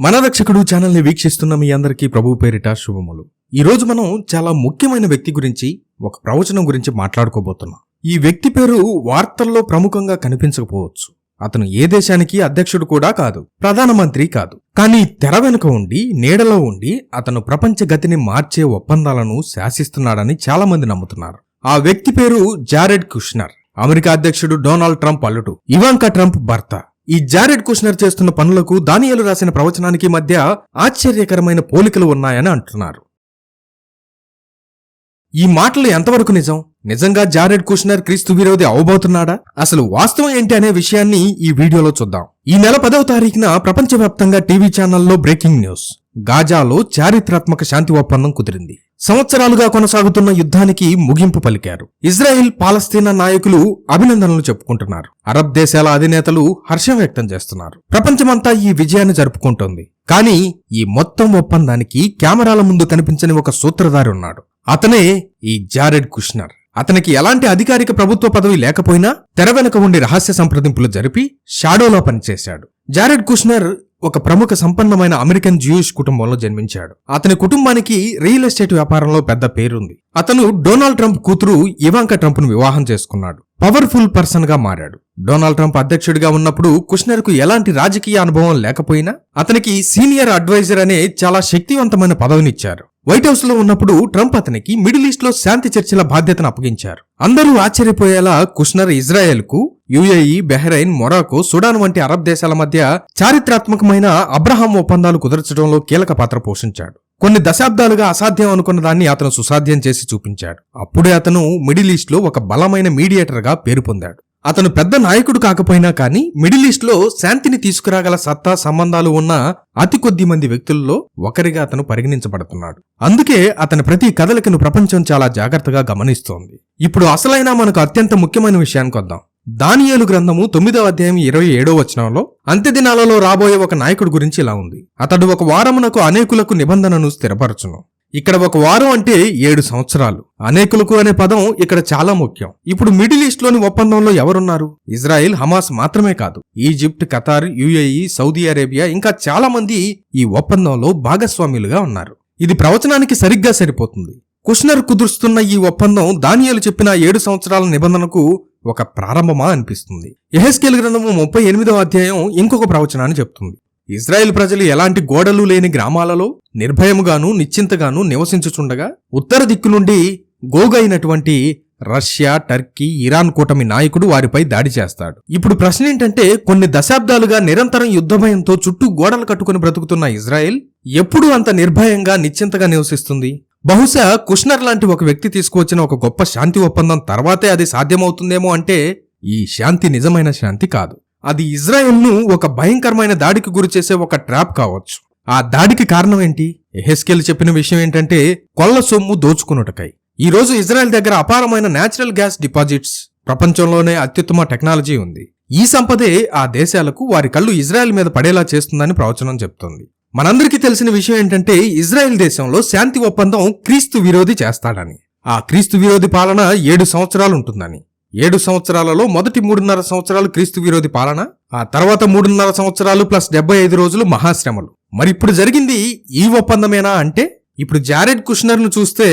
మన రక్షకుడు ఛానల్ని వీక్షిస్తున్న మీ అందరికీ ప్రభు పేరిట శుభములు. ఈ రోజు మనం చాలా ముఖ్యమైన వ్యక్తి గురించి ఒక ప్రవచనం గురించి మాట్లాడుకోబోతున్నాం. ఈ వ్యక్తి పేరు వార్తల్లో ప్రముఖంగా కనిపించకపోవచ్చు. అతను ఏ దేశానికి అధ్యక్షుడు కూడా కాదు ప్రధానమంత్రి కాదు. కానీ తెర వెనుక ఉండి నీడలో ఉండి అతను ప్రపంచ గతిని మార్చే ఒప్పందాలను శాసిస్తున్నాడని చాలా మంది నమ్ముతున్నారు. ఆ వ్యక్తి పేరు జారెడ్ కుష్నర్ అమెరికా అధ్యక్షుడు డొనాల్డ్ ట్రంప్ అల్లుడు ఇవాంకా ట్రంప్ భర్త. ఈ జారెడ్ కుష్నర్ చేస్తున్న పనులకు దానియలు రాసిన ప్రవచనానికి మధ్య ఆశ్చర్యకరమైన పోలికలు ఉన్నాయని అంటున్నారు. ఈ మాటలు ఎంతవరకు నిజం? నిజంగా జారెడ్ కుష్నర్ క్రీస్తు విరోధి అవబోతున్నాడా? అసలు వాస్తవం ఏంటి అనే విషయాన్ని ఈ వీడియోలో చూద్దాం. ఈ నెల పదవ తారీఖున ప్రపంచవ్యాప్తంగా టీవీ ఛానల్లో బ్రేకింగ్ న్యూస్. గాజాలో చారిత్రాత్మక శాంతి ఒప్పందం కుదిరింది. సంవత్సరాలుగా కొనసాగుతున్న యుద్ధానికి ముగింపు పలికారు. ఇజ్రాయెల్ పాలస్తీనా నాయకులు అభినందనలు చెప్పుకుంటున్నారు. అరబ్ దేశాల అధినేతలు హర్షం వ్యక్తం చేస్తున్నారు. ప్రపంచమంతా ఈ విజయాన్ని జరుపుకుంటోంది. కానీ ఈ మొత్తం ఒప్పందానికి కెమెరాల ముందు కనిపించని ఒక సూత్రధారి ఉన్నాడు. అతనే ఈ జారెడ్ కుష్నర్. అతనికి ఎలాంటి అధికారిక ప్రభుత్వ పదవి లేకపోయినా తెర వెనుక ఉండి రహస్య సంప్రదింపులు జరిపి షాడోలో పనిచేశాడు. జారెడ్ కుష్నర్ ఒక ప్రముఖ సంపన్నమైన అమెరికన్ జ్యూయిష్ కుటుంబంలో జన్మించాడు. అతని కుటుంబానికి రియల్ ఎస్టేట్ వ్యాపారంలో పెద్ద పేరుంది. అతను డొనాల్డ్ ట్రంప్ కూతురు ఇవాంకా ట్రంప్ను వివాహం చేసుకున్నాడు. పవర్ఫుల్ పర్సన్గా మారాడు. డొనాల్డ్ ట్రంప్ అధ్యక్షుడిగా ఉన్నప్పుడు కుష్నర్కు ఎలాంటి రాజకీయ అనుభవం లేకపోయినా అతనికి సీనియర్ అడ్వైజర్ అనే చాలా శక్తివంతమైన పదవినిచ్చారు. వైట్ హౌస్లో ఉన్నప్పుడు ట్రంప్ అతనికి మిడిల్ ఈస్ట్లో శాంతి చర్చల బాధ్యతను అప్పగించారు. అందరూ ఆశ్చర్యపోయేలా కుష్నర్ ఇజ్రాయెల్కు యుఏఈ బెహ్రైన్ మొరాకో సుడాన్ వంటి అరబ్ దేశాల మధ్య చారిత్రాత్మకమైన అబ్రహాం ఒప్పందాలు కుదర్చడంలో కీలక పాత్ర పోషించాడు. కొన్ని దశాబ్దాలుగా అసాధ్యం అనుకున్న దాన్ని అతను సుసాధ్యం చేసి చూపించాడు. అప్పుడే అతను మిడిల్ ఈస్ట్లో ఒక బలమైన మీడియేటర్గా పేరు పొందాడు. అతను పెద్ద నాయకుడు కాకపోయినా కానీ మిడిల్ ఈస్ట్లో శాంతిని తీసుకురాగల సత్తా సంబంధాలు ఉన్న అతి కొద్ది మంది వ్యక్తుల్లో ఒకరిగా అతను పరిగణించబడుతున్నాడు. అందుకే అతని ప్రతి కదలికను ప్రపంచం చాలా జాగ్రత్తగా గమనిస్తోంది. ఇప్పుడు అసలైన మనకు అత్యంత ముఖ్యమైన విషయానికి వద్దాం. దానియేలు గ్రంథము తొమ్మిదవ అధ్యాయం ఇరవై ఏడో వచనంలో అంత్యదినాలలో రాబోయే ఒక నాయకుడి గురించి ఇలా ఉంది. అతడు ఒక వారమునకు అనేకులకు నిబంధనను స్థిరపరచును. ఇక్కడ ఒక వారం అంటే ఏడు సంవత్సరాలు. అనేకులకు అనే పదం ఇక్కడ చాలా ముఖ్యం. ఇప్పుడు మిడిల్ ఈస్ట్లోని ఒప్పందంలో ఎవరున్నారు? ఇజ్రాయెల్ హమాస్ మాత్రమే కాదు. Egypt Qatar UAE Saudi Arabia ఇంకా చాలా మంది ఈ ఒప్పందంలో భాగస్వాములుగా ఉన్నారు. ఇది ప్రవచనానికి సరిగ్గా సరిపోతుంది. కుష్నర్ కుదురుస్తున్న ఈ ఒప్పందం దానియాలు చెప్పిన ఏడు సంవత్సరాల నిబంధనకు ఒక ప్రారంభమా అనిపిస్తుంది. ఎహెస్కేల్ గ్రంథము ముప్పై ఎనిమిదవ అధ్యాయం ఇంకొక ప్రవచనాన్ని చెప్తుంది. ఇజ్రాయెల్ ప్రజలు ఎలాంటి గోడలు లేని గ్రామాలలో నిర్భయముగాను నిశ్చింతగాను నివసించుచుండగా ఉత్తర దిక్కు నుండి గోగైనటువంటి రష్యా టర్కీ ఇరాన్ కూటమి నాయకుడు వారిపై దాడి చేస్తాడు. ఇప్పుడు ప్రశ్న ఏంటంటే కొన్ని దశాబ్దాలుగా నిరంతరం యుద్ధభయంతో చుట్టూ గోడలు కట్టుకుని బ్రతుకుతున్న ఇజ్రాయెల్ ఎప్పుడు అంత నిర్భయంగా నిశ్చింతగా నివసిస్తుంది? బహుశా కుష్నర్ లాంటి ఒక వ్యక్తి తీసుకువచ్చిన ఒక గొప్ప శాంతి ఒప్పందం తర్వాతే అది సాధ్యమవుతుందేమో అంటే ఈ శాంతి నిజమైన శాంతి కాదు. అది ఇజ్రాయెల్ను ఒక భయంకరమైన దాడికి గురిచేసే ఒక ట్రాప్ కావచ్చు. ఆ దాడికి కారణం ఏంటి? ఎహెస్కెల్ చెప్పిన విషయం ఏంటంటే కొల్ల సొమ్ము దోచుకున్నటకై. ఈ రోజు ఇజ్రాయెల్ దగ్గర అపారమైన నేచురల్ గ్యాస్ డిపాజిట్స్. ప్రపంచంలోనే అత్యుత్తమ టెక్నాలజీ ఉంది. ఈ సంపదే ఆ దేశాలకు వారి కళ్ళు ఇజ్రాయెల్ మీద పడేలా చేస్తుందని ప్రవచనం చెప్తోంది. మనందరికీ తెలిసిన విషయం ఏంటంటే ఇజ్రాయెల్ దేశంలో శాంతి ఒప్పందం క్రీస్తు విరోధి చేస్తాడని. ఆ క్రీస్తు విరోధి పాలన ఏడు సంవత్సరాలు ఉంటుందని. ఏడు సంవత్సరాలలో మొదటి మూడున్నర సంవత్సరాలు క్రీస్తు విరోధి పాలన ఆ తర్వాత మూడున్నర సంవత్సరాలు ప్లస్ డెబ్బై ఐదు రోజులు మహాశ్రమలు. మరి ఇప్పుడు జరిగింది ఈ ఒప్పందమేనా అంటే ఇప్పుడు జారెడ్ కుష్నర్ను చూస్తే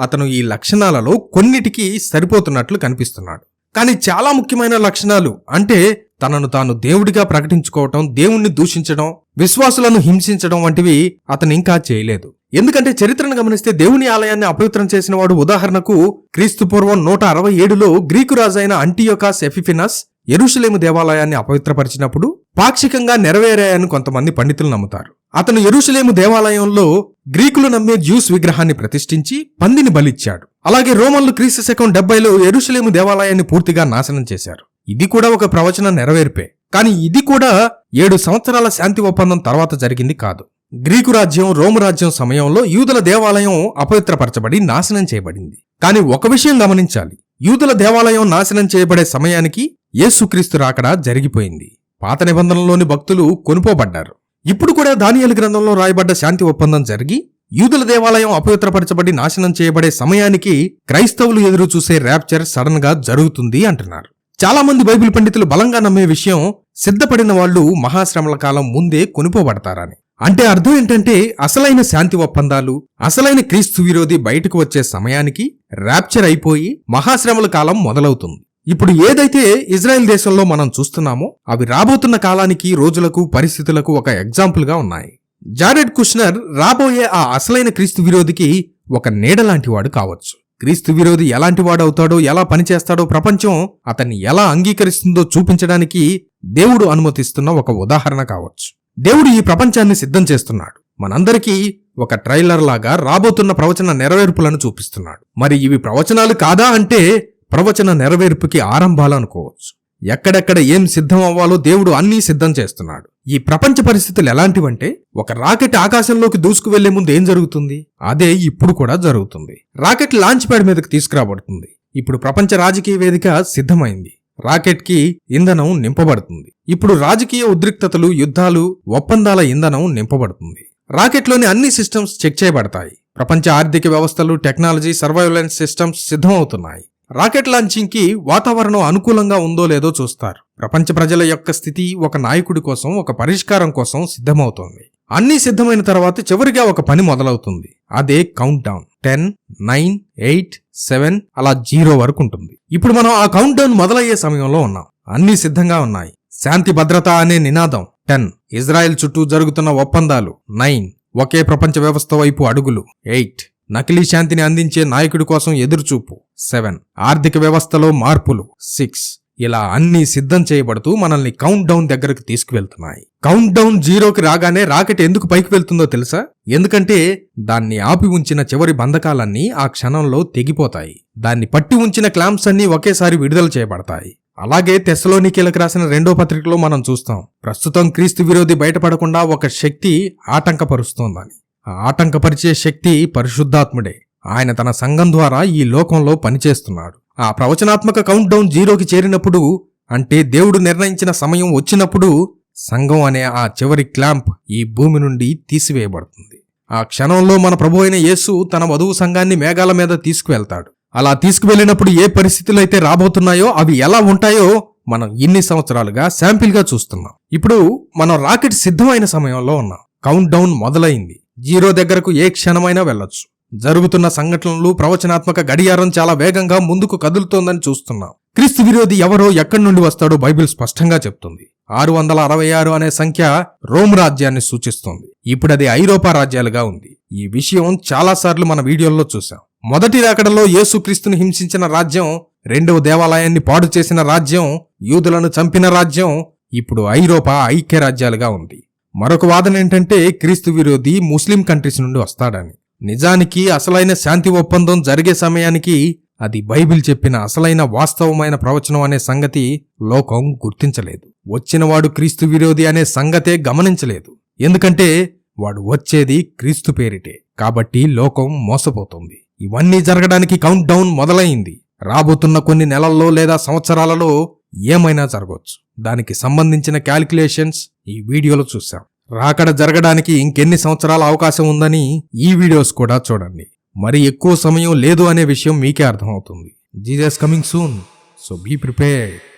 అతను ఈ లక్షణాలలో కొన్నిటికి సరిపోతున్నట్లు కనిపిస్తున్నాడు. కానీ చాలా ముఖ్యమైన లక్షణాలు అంటే తనను తాను దేవుడిగా ప్రకటించుకోవటం దేవుణ్ణి దూషించడం విశ్వాసులను హింసించడం వంటివి అతను ఇంకా చేయలేదు. ఎందుకంటే చరిత్రను గమనిస్తే దేవుని ఆలయాన్ని అపవిత్రం చేసిన వాడు ఉదాహరణకు క్రీస్తు పూర్వం నూట అరవై ఏడులో గ్రీకు రాజైన అంటియోకాస్ ఎఫిఫినస్ ఎరుషలేము దేవాలయాన్ని అపవిత్రపరిచినప్పుడు పాక్షికంగా నెరవేరాయని కొంతమంది పండితులు నమ్ముతారు. అతను ఎరుషలేము దేవాలయంలో గ్రీకులు నమ్మే జ్యూస్ విగ్రహాన్ని ప్రతిష్ఠించి పందిని బలిచ్చాడు. అలాగే రోమన్లు క్రీస్తు శకం డెబ్బైలో ఎరుషలేము దేవాలయాన్ని పూర్తిగా నాశనం చేశారు. ఇది కూడా ఒక ప్రవచన నెరవేర్పే. కానీ ఇది కూడా ఏడు సంవత్సరాల శాంతి ఒప్పందం తర్వాత జరిగింది కాదు. గ్రీకు రాజ్యం రోము రాజ్యం సమయంలో యూదుల దేవాలయం అపవిత్రపరచబడి నాశనం చేయబడింది. కానీ ఒక విషయం గమనించాలి. యూదుల దేవాలయం నాశనం చేయబడే సమయానికి యేసుక్రీస్తు రాకడ జరిగిపోయింది. పాత నిబంధనలోని భక్తులు కొనుపోబడ్డారు. ఇప్పుడు కూడా దానియలు గ్రంథంలో రాయబడ్డ శాంతి ఒప్పందం జరిగి యూదుల దేవాలయం అపవిత్రపరచబడి నాశనం చేయబడే సమయానికి క్రైస్తవులు ఎదురు చూసే ర్యాప్చర్ సడన్గా జరుగుతుంది అంటున్నారు. చాలామంది బైబిల్ పండితులు బలంగా నమ్మే విషయం సిద్ధపడిన వాళ్ళు మహాశ్రమల కాలం ముందే కొనుపోబడతారని అంటే అర్థం ఏంటంటే అసలైన శాంతి ఒప్పందాలు అసలైన క్రీస్తు విరోధి బయటకు వచ్చే సమయానికి ర్యాప్చర్ అయిపోయి మహాశ్రమల కాలం మొదలవుతుంది. ఇప్పుడు ఏదైతే ఇజ్రాయెల్ దేశంలో మనం చూస్తున్నామో అవి రాబోతున్న కాలానికి రోజులకు పరిస్థితులకు ఒక ఎగ్జాంపుల్గా ఉన్నాయి. జారెడ్ కుష్నర్ రాబోయే ఆ అసలైన క్రీస్తు విరోధికి ఒక నీడలాంటివాడు కావచ్చు. క్రీస్తు విరోధి ఎలాంటి వాడవుతాడో ఎలా పనిచేస్తాడో ప్రపంచం అతన్ని ఎలా అంగీకరిస్తుందో చూపించడానికి దేవుడు అనుమతిస్తున్న ఒక ఉదాహరణ కావచ్చు. దేవుడు ఈ ప్రపంచాన్ని సిద్ధం చేస్తున్నాడు. మనందరికీ ఒక ట్రైలర్ లాగా రాబోతున్న ప్రవచన నెరవేర్పులను చూపిస్తున్నాడు. మరి ఇవి ప్రవచనాలు కాదా అంటే ప్రవచన నెరవేర్పుకి ఆరంభాలు అనుకోవచ్చు. ఎక్కడెక్కడ ఏం సిద్ధం అవ్వాలో దేవుడు అన్నీ సిద్ధం చేస్తున్నాడు. ఈ ప్రపంచ పరిస్థితులు ఎలాంటివంటే ఒక రాకెట్ ఆకాశంలోకి దూసుకు వెళ్ళే ముందు ఏం జరుగుతుంది? అదే ఇప్పుడు కూడా జరుగుతుంది. రాకెట్ లాంచ్ ప్యాడ్ మీదకి తీసుకురాబడుతుంది. ఇప్పుడు ప్రపంచ రాజకీయ వేదిక సిద్ధమైంది. రాకెట్కి ఇంధనం నింపబడుతుంది. ఇప్పుడు రాజకీయ ఉద్రిక్తతలు యుద్ధాలు ఒప్పందాల ఇంధనం నింపబడుతుంది. రాకెట్లోని అన్ని సిస్టమ్స్ చెక్ చేయబడతాయి. ప్రపంచ ఆర్థిక వ్యవస్థలు టెక్నాలజీ సర్వైలెన్స్ సిస్టమ్స్ సిద్ధమవుతున్నాయి. రాకెట్ లాంచింగ్కి వాతావరణం అనుకూలంగా ఉందో లేదో చూస్తారు. ప్రపంచ ప్రజల యొక్క స్థితి ఒక నాయకుడి కోసం ఒక పరిష్కారం కోసం సిద్ధమవుతోంది. అన్నీ సిద్ధమైన తర్వాత చివరిగా ఒక పని మొదలవుతుంది. అదే count down ten nine eight seven అలా జీరో వరకు ఉంటుంది. ఇప్పుడు మనం ఆ కౌంట్ డౌన్ మొదలయ్యే సమయంలో ఉన్నాం. అన్నీ సిద్ధంగా ఉన్నాయి. శాంతి భద్రత అనే నినాదం. టెన్ ఇజ్రాయెల్ చుట్టూ జరుగుతున్న ఒప్పందాలు. నైన్ ఒకే ప్రపంచ వ్యవస్థ వైపు అడుగులు. ఎయిట్ నకిలీ శాంతిని అందించే నాయకుడి కోసం ఎదురుచూపు. సెవెన్. ఆర్థిక వ్యవస్థలో మార్పులు. సిక్స్. ఇలా అన్నీ సిద్ధం చేయబడుతూ మనల్ని కౌంట్ డౌన్ దగ్గరకు తీసుకువెళ్తున్నాయి. కౌంట్ డౌన్ జీరోకి రాగానే రాకెట్ ఎందుకు పైకి వెళ్తుందో తెలుసా? ఎందుకంటే దాన్ని ఆపి ఉంచిన చివరి బంధకాలన్నీ ఆ క్షణంలో తెగిపోతాయి. దాన్ని పట్టి ఉంచిన క్లాంప్స్ అన్నీ ఒకేసారి విడుదల చేయబడతాయి. అలాగే తెస్సలోనికీలకు రాసిన రెండో పత్రికలో మనం చూస్తాం. ప్రస్తుతం క్రీస్తు విరోధి బయటపడకుండా ఒక శక్తి ఆటంకపరుస్తోందని. ఆటంకపరిచే శక్తి పరిశుద్ధాత్ముడే. ఆయన తన సంఘం ద్వారా ఈ లోకంలో పనిచేస్తున్నాడు. ఆ ప్రవచనాత్మక కౌంట్ డౌన్ జీరోకి చేరినప్పుడు అంటే దేవుడు నిర్ణయించిన సమయం వచ్చినప్పుడు సంఘం అనే ఆ చివరి క్లాంప్ ఈ భూమి నుండి తీసివేయబడుతుంది. ఆ క్షణంలో మన ప్రభు అయిన యేసు తన వధువు సంఘాన్ని మేఘాల మీద తీసుకువెళ్తాడు. అలా తీసుకువెళ్ళినప్పుడు ఏ పరిస్థితులు అయితే రాబోతున్నాయో అవి ఎలా ఉంటాయో మనం ఇన్ని సంవత్సరాలుగా శాంపిల్గా చూస్తున్నాం. ఇప్పుడు మనం రాకెట్ సిద్ధమైన సమయంలో ఉన్నాం. కౌంట్ డౌన్ మొదలైంది. జీరో దగ్గరకు ఏ క్షణమైనా వెళ్ళొచ్చు. జరుగుతున్న సంఘటనలు ప్రవచనాత్మక గడియారం చాలా వేగంగా ముందుకు కదులుతోందని చూస్తున్నాం. క్రీస్తు విరోధి ఎవరో ఎక్కడి నుండి వస్తాడో బైబిల్ స్పష్టంగా చెప్తుంది. ఆరు వందల అరవై ఆరు అనే సంఖ్య రోమ్ రాజ్యాన్ని సూచిస్తుంది. ఇప్పుడు అది ఐరోపా రాజ్యాలుగా ఉంది. ఈ విషయం చాలాసార్లు మన వీడియోల్లో చూశాం. మొదటి రాకడలో యేసుక్రీస్తును హింసించిన రాజ్యం రెండవ దేవాలయాన్ని పాడు చేసిన రాజ్యం యూదులను చంపిన రాజ్యం ఇప్పుడు ఐరోపా ఐక్య రాజ్యాలుగా ఉంది. మరొక వాదన ఏంటంటే క్రీస్తు విరోధి ముస్లిం కంట్రీస్ నుండి వస్తాడని. నిజానికి అసలైన శాంతి ఒప్పందం జరిగే సమయానికి అది బైబిల్ చెప్పిన అసలైన వాస్తవమైన ప్రవచనం అనే సంగతి లోకం గుర్తించలేదు. వచ్చినవాడు క్రీస్తు విరోధి అనే సంగతే గమనించలేదు. ఎందుకంటే వాడు వచ్చేది క్రీస్తు పేరిటే. కాబట్టి లోకం మోసపోతుంది. ఇవన్నీ జరగడానికి కౌంట్ డౌన్ మొదలైంది. రాబోతున్న కొన్ని నెలల్లో లేదా సంవత్సరాలలో ఏమైనా జరగవచ్చు. దానికి సంబంధించిన క్యాలిక్యులేషన్స్ ఈ వీడియోలో చూసాం రాకడ జరగడానికి ఇంకెన్ని సంవత్సరాల అవకాశం ఉందని ఈ వీడియోస్ కూడా చూడండి. మరి ఎక్కువ సమయం లేదు అనే విషయం మీకే అర్థమవుతుంది. Jesus coming soon. So be prepared.